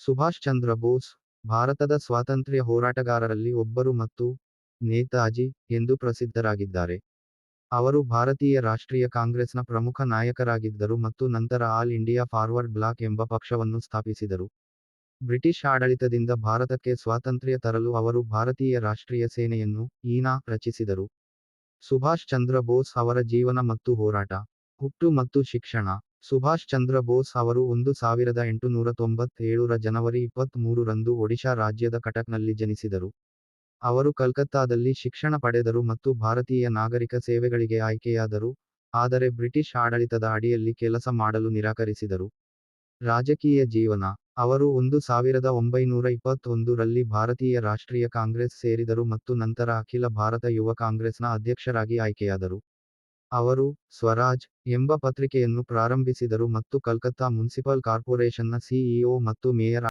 ಸುಭಾಷ್ ಚಂದ್ರ ಬೋಸ್, ಭಾರತದ ಸ್ವಾತಂತ್ರ್ಯ ಹೋರಾಟಗಾರರಲ್ಲಿ ಒಬ್ಬರು ಮತ್ತು ನೇತಾಜಿ ಎಂದು ಪ್ರಸಿದ್ಧರಾಗಿದ್ದಾರೆ. ಅವರು ಭಾರತೀಯ ರಾಷ್ಟ್ರೀಯ ಕಾಂಗ್ರೆಸ್ನ ಪ್ರಮುಖ ನಾಯಕರಾಗಿದ್ದರು ಮತ್ತು ನಂತರ ಆಲ್ ಇಂಡಿಯಾ ಫಾರ್ವರ್ಡ್ ಬ್ಲಾಕ್ ಎಂಬ ಪಕ್ಷವನ್ನು ಸ್ಥಾಪಿಸಿದರು. ಬ್ರಿಟಿಷ್ ಆಡಳಿತದಿಂದ ಭಾರತಕ್ಕೆ ಸ್ವಾತಂತ್ರ್ಯ ತರಲು ಅವರು ಭಾರತೀಯ ರಾಷ್ಟ್ರೀಯ ಸೇನೆಯನ್ನು ಈನಾ ರಚಿಸಿದರು. ಸುಭಾಷ್ ಚಂದ್ರ ಬೋಸ್ ಅವರ ಜೀವನ ಮತ್ತು ಹೋರಾಟ, ಹುಟ್ಟು ಮತ್ತು ಶಿಕ್ಷಣ ಸುಭಾಷ್ ಚಂದ್ರ ಬೋಸ್ ಅವರು ಒಂದು ಸಾವಿರದ ಎಂಟುನೂರ ತೊಂಬತ್ತೇಳರ ಜನವರಿ ಇಪ್ಪತ್ತ್ ರಂದು ಒಡಿಶಾ ರಾಜ್ಯದ ಕಟಕ್ನಲ್ಲಿ ಜನಿಸಿದರು. ಅವರು ಕಲ್ಕತ್ತಾದಲ್ಲಿ ಶಿಕ್ಷಣ ಪಡೆದರು ಮತ್ತು ಭಾರತೀಯ ನಾಗರಿಕ ಸೇವೆಗಳಿಗೆ ಆಯ್ಕೆಯಾದರು, ಆದರೆ ಬ್ರಿಟಿಷ್ ಆಡಳಿತದ ಅಡಿಯಲ್ಲಿ ಕೆಲಸ ಮಾಡಲು ನಿರಾಕರಿಸಿದರು. ರಾಜಕೀಯ ಜೀವನ, ಅವರು ಒಂದು ಸಾವಿರದ ಒಂಬೈನೂರ ಇಪ್ಪತ್ತೊಂದರಲ್ಲಿ ಭಾರತೀಯ ರಾಷ್ಟ್ರೀಯ ಕಾಂಗ್ರೆಸ್ ಸೇರಿದರು ಮತ್ತು ನಂತರ ಅಖಿಲ ಭಾರತ ಯುವ ಕಾಂಗ್ರೆಸ್ನ ಅಧ್ಯಕ್ಷರಾಗಿ ಆಯ್ಕೆಯಾದರು. ಅವರು ಸ್ವರಾಜ್ ಎಂಬ ಪತ್ರಿಕೆಯನ್ನು ಪ್ರಾರಂಭಿಸಿದರು ಮತ್ತು ಕಲ್ಕತ್ತಾ ಮುನ್ಸಿಪಲ್ ಕಾರ್ಪೊರೇಷನ್ನ ಸಿಇಒ ಮತ್ತು ಮೇಯರ್